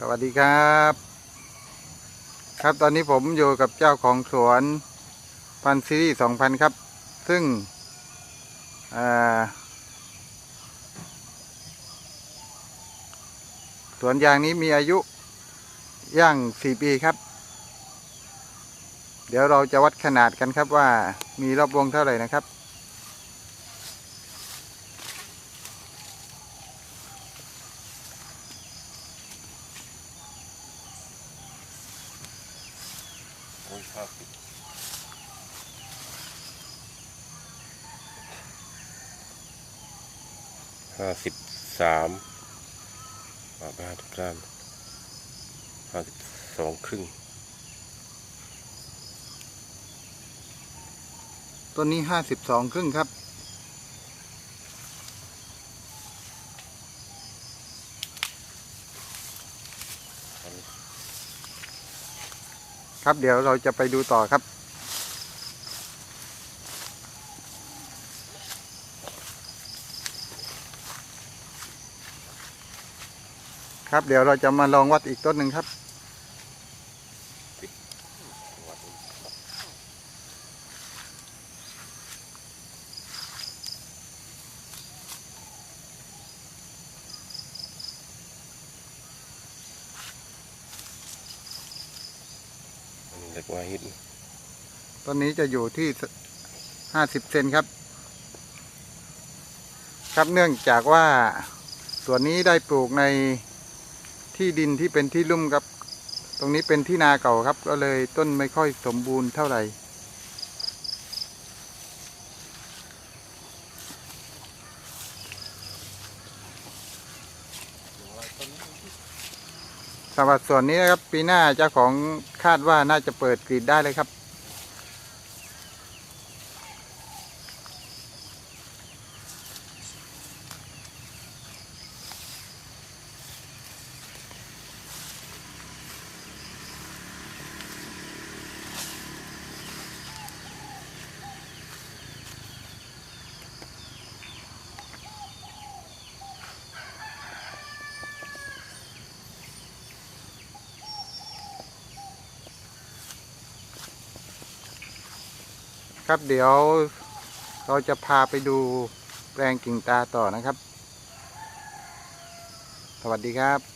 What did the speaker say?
สวัสดีครับ ครับตอนนี้ผมอยู่กับเจ้าของสวนพันซีรีส์สองพันครับ ซึ่งสวนยางนี้มีอายุย่างสี่ปีครับ เดี๋ยวเราจะวัดขนาดกันครับว่ามีรอบวงเท่าไหร่นะครับ โอ้ยห้าสิบห้าสิบสามห้าสิบห้าสิบสามห้าสิบสองครึ่งต้นนี้ห้าสิบสองครึ่งครับ ครับเดี๋ยวเราจะไปดูต่อครับ ครับเดี๋ยวเราจะมาลองวัดอีกต้นหนึ่งครับ อันนี้ เล็กกว่าฮิตต้นนี้จะอยู่ที่ห้าสิบเซนครับ ครับเนื่องจากว่าส่วนนี้ได้ปลูกในที่ดินที่เป็นที่ลุ่มครับ ตรงนี้เป็นที่นาเก่าครับ ก็เลยต้นไม่ค่อยสมบูรณ์เท่าไหร่ สำหรับส่วนนี้นะครับปีหน้าเจ้าของคาดว่าน่าจะเปิดกรีดได้เลยครับ ครับเดี๋ยวเราจะพาไปดูแปลงกิ่งตาต่อนะครับ สวัสดีครับ